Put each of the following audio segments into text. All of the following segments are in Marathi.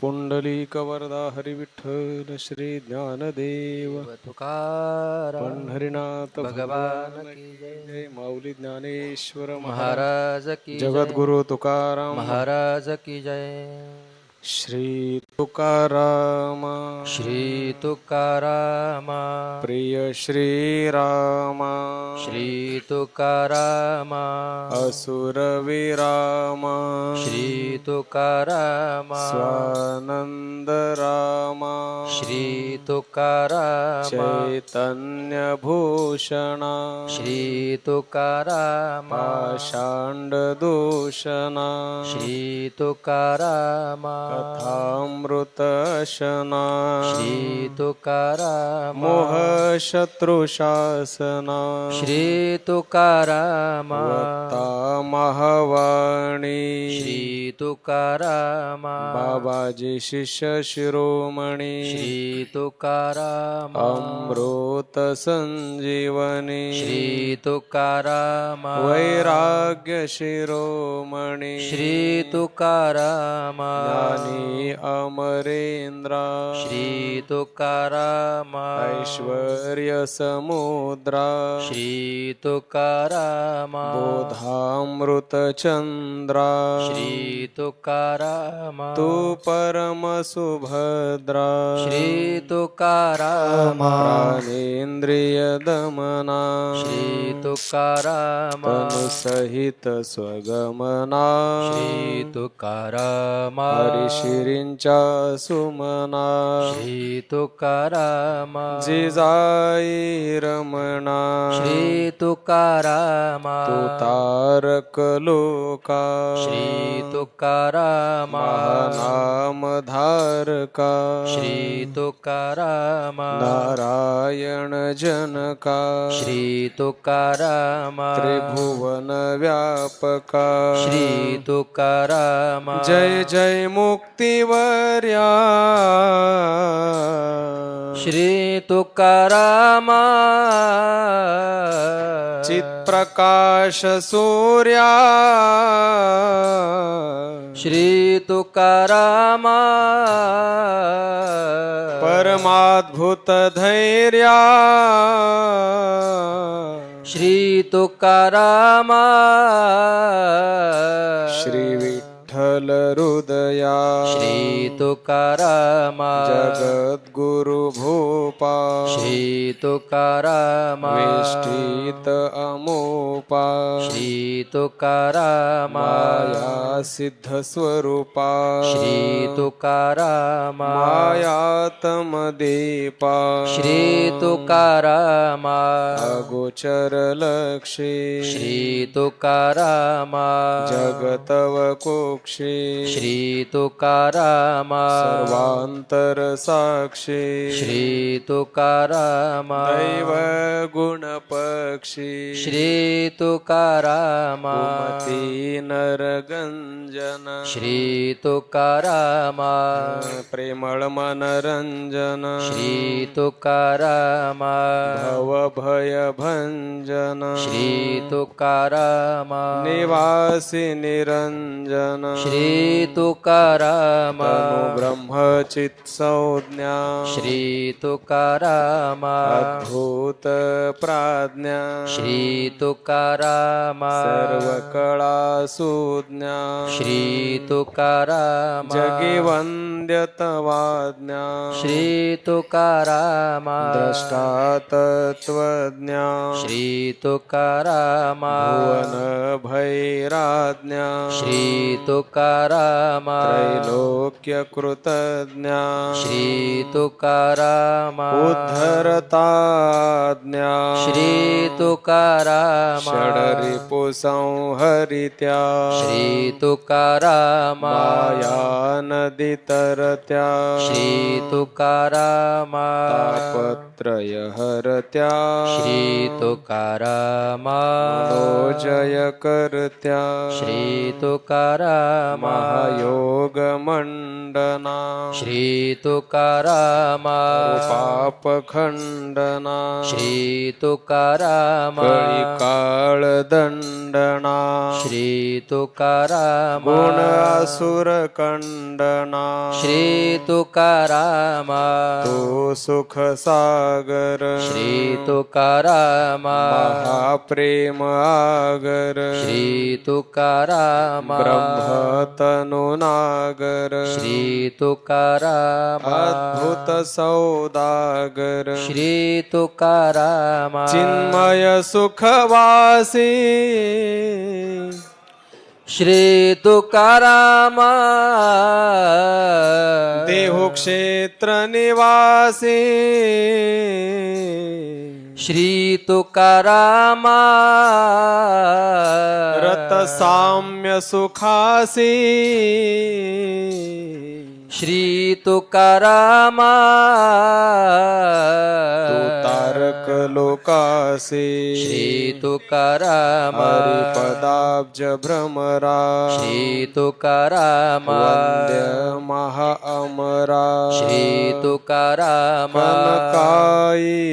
पुंडलीकवरदा हरिविठ्ठल श्री ज्ञानदेव। तुकाराम पंढरीनाथ भगवान जय. जय माऊली ज्ञानेश्वर महाराज। की. जगद्गुरु तुकाराम। महाराज की जय। श्री तुकाराम श्री तुकाराम प्रिय श्रीराम। श्री तुकाराम असुर विराम श्री तुकाराम स्वानंद राम श्री तुकाराम चैतन्य भूषण श्री तुकाराम तुकाराम कथामृतशना। श्री तुकाराम मोह शत्रुशासना श्री तुकाराम महावाणी श्री तुकाराम बाबाजी शिष्य शिरोमणी श्री तुकाराम अमृत संजीवनी श्री तुकाराम वैराग्य शिरोमणी श्री तुकाराम ज्ञानी अमरेंद्रा. श्री तुकाराम ऐश्वर्य समुद्रा. श्री तुकाराम बोधामृत चंद्रा. श्री तुकाराम तू परम सुभद्रा. श्री तुकाराम दमना. श्री तुकाराम सहित स्वगमना. श्री तुकाराम हरिशिरींच्या सुमना। श्री तुकाराम। जिजाई रमणा। श्री तुकाराम। तारक लोका। श्री तुकाराम। नाम धारका। श्री तुकाराम। नारायण जनका। श्री तुकाराम। त्रिभुवन व्यापका। श्री तुकाराम। जय जय मुक्तिवर्या। श्री तुकाराम। चित्प्रकाश सूर्या। श्री तुकाराम। परमाद्भुत धैर्या। श्री तुकाराम। श्री विठ्ठल हृदया। श्री तुकाराम। जगद्गुरु भूपा। श्री तुकाराम। वेष्टीत अमोपा। श्री तुकाराम। माया सिद्ध स्वरूपा श्री तुकाराम। मायातम दीपा श्री तुकाराम। अगोचर लक्षी श्री तुकाराम। जगतव कोक्षी श्री तुकाराम. सर्वांतर साक्षी श्री तुकाराम. दैव गुण पक्षी श्री तुकाराम. नरगंजन. श्री तुकाराम. प्रेमळ मनरंजन. श्री तुकाराम. भय भंजन. श्री तुकाराम. निवासी निरंजन. श्री तुकाराम तनु ब्रह्मचित संज्ञा। श्री तुकाराम अद्भुत प्राज्ञा। श्री तुकाराम सर्व कळा सुज्ञा। श्री तुकाराम जगी वंद्यतवाज्ञा श्री तुकाराम द्रष्टा तत्त्वज्ञा श्री तुकाराम भुवन भैराज्ञा श्री तुकाराम त्रैलोक्य कृतज्ञा श्री तुकाराम उद्धरताज्ञा। श्री तुकाराम षडरिपु संहरित्या श्री तुकाराम तर हरत्या श्री तुकारामा तापत्रय हरत्या श्री तुकारामा मनोजय करत्या श्री तुकारामा महायोग मंडना श्री तुकारामा पाप खंडना श्री तुकारामा कळी काळ दंडना श्री तुकारामा गुण असुर कंडना श्री तुकारामा। तो सुख सागर श्री तुकारामा। महाप्रेम आगर। श्री तुकारामा। ब्रह्मतनु नागर। श्री तुकारामा। अद्भुत सौदागर। श्री तुकारामा। चिन्मय सुखवासी। श्री तुकारामा. देहु क्षेत्र निवासी. श्री तुकारामा. रत साम्य सुखासी. श्री तुकारामा. तू तारक लोकासी. श्री तुकारामा. हरिपदाब्ज भ्रमरा. श्री तुकारामा. वंद्य महाअमरा. श्री तुकारामा.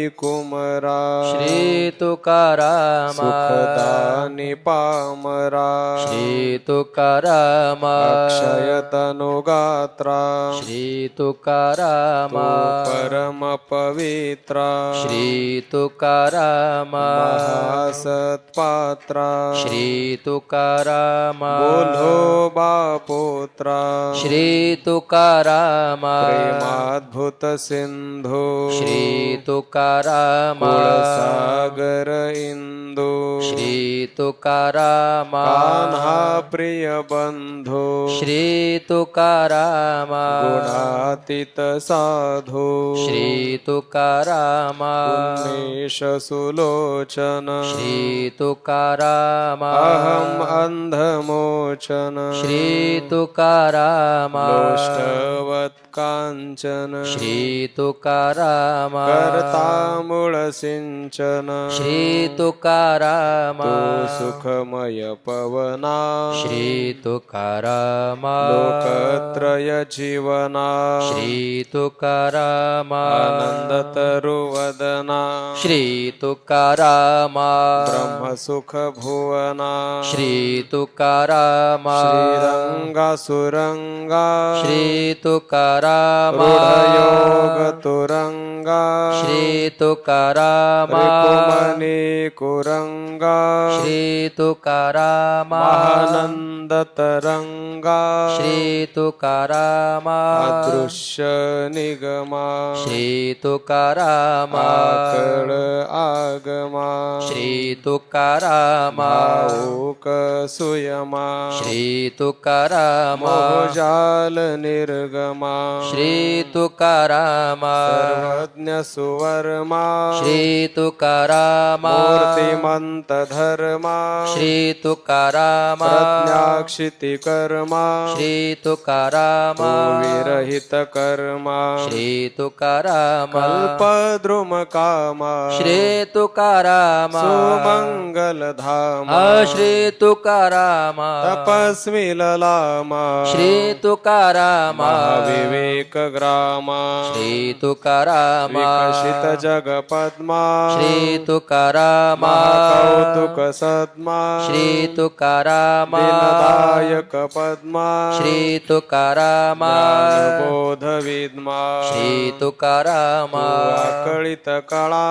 कुमरा। श्री तुकारामा सुखदानी पामरा। श्री तुकारामा अक्षय तनुगात्रा श्री तुकारामा परम पवित्रा श्री तुकारामा महासत्पात्रा। श्री तुकारामा बोलो बापोत्रा। श्री तुकारामा प्रेमाद्भुत सिंधू श्री तुकारामा सागर इंदू। श्री तुकारामा कान्हा प्रिय बंधू। श्री तुकारामा गुणातीत साधू। श्री तुकारामा उन्मेष सुलोचन। श्री तुकारामा अहम अंधमोचन श्री तुकारामा लोष्टवत् काञ्चन। श्री तुकारामा कर्ता मूळ सिंचन श्री तुकारामा तू सुखमय पवना। श्री तुकारामा लोकत्रय जीवना श्री तुकारामा आनंद तरुवदना श्री तुकारामा ब्रह्मसुख भुवना श्री तुकारामा श्रीरंगा सुरंगा श्री तुकारामा राम योग तुरङ्गा कुरङ्गा सीतुकरामानन् महानंद तरंगा श्री तुकारामा अदृश्य निगमा श्री तुकारामा आकळ आगमा श्री तुकारामा भाऊक सुयमा श्री तुकारामा मोजाल निर्गमा श्री तुकारामा सर्वज्ञ सुवर्मा श्री तुकारामा मूर्तिमंत धर्मा श्री प्रज्ञाक्षिती कर्मा. श्री तुकारामा विरहित कर्मा. श्री तुकारामा कल्पद्रुम कामा. श्री तुकारामा सुमंगल धामा. श्री तुकारामा तपस्वी ललामा श्री तुकारामा विवेक ग्रामा. श्री तुकारामा विकसित जग पद्मा श्री तुकारामा कौतुक सद्मा श्री तुकारामा दीनदायक पद्मा। श्री तुकारामा बोध विद्मा श्री तुकारामा आकळित कळा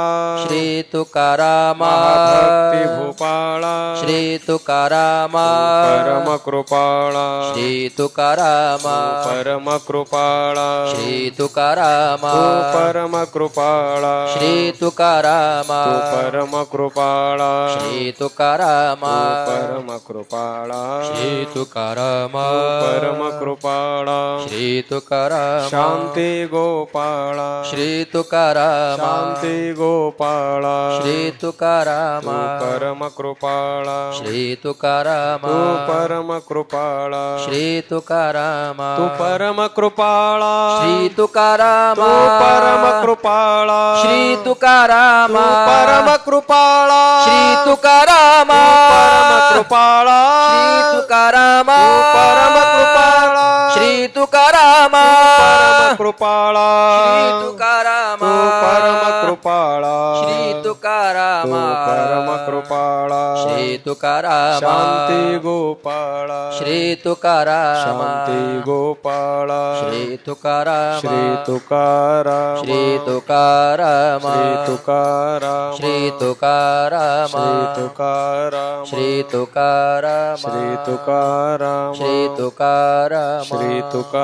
श्री तुकारामा भक्ती भूपाळा श्री तुकारामा परम कृपाळा श्री तुकारामा परम कृपाळा श्री तुकारामा परम कृपाळा श्री तुकारामा परम कृपाळा श्री तुकारामा परम कृपाळा श्री तुकारामा परम कृपाळा श्री तुकारामा शांती गोपाळा। श्री तुकारामा शांती गोपाळा। श्री तुकारामा परम कृपाळा श्री तुकारामा परम कृपाळा श्री तुकारामा तू परम कृपाळा श्री तुकाराम परम कृपाळा श्री तुकाराम परम कृपाळा श्री तुकाराम परम कृपाळा श्री तुकाराम. तू परम कृपाळा. श्री तुकाराम कृपाळा श्री तुकाराम परम कृपाळा श्री तुकाराम परम कृपाळा श्री तुकाराम शांती गोपाळा श्री तुकाराम शांती गोपाळा श्री तुकाराम श्री तुकाराम श्री तुकाराम श्री तुकाराम श्री तुकाराम श्री तुकाराम श्री तुकाराम श्री तुकाराम श्री तुकाराम श्री तुकाराम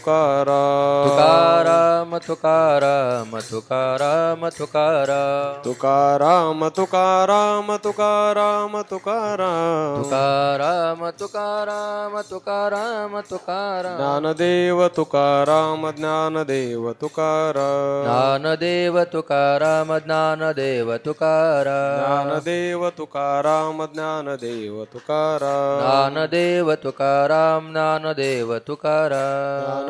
तुकाराम तुकाराम तुकाराम तुकाराम तुकाराम तुकाराम तुकाराम तुकाराम तुकाराम तुकाराम तुकाराम तुकाराम ज्ञानदेव तुकाराम ज्ञानदेव तुकाराम ज्ञानदेव तुकाराम ज्ञानदेव तुकाराम ज्ञानदेव तुकाराम ज्ञानदेव तुकाराम ज्ञानदेव तुकाराम ज्ञानदेव तुकाराम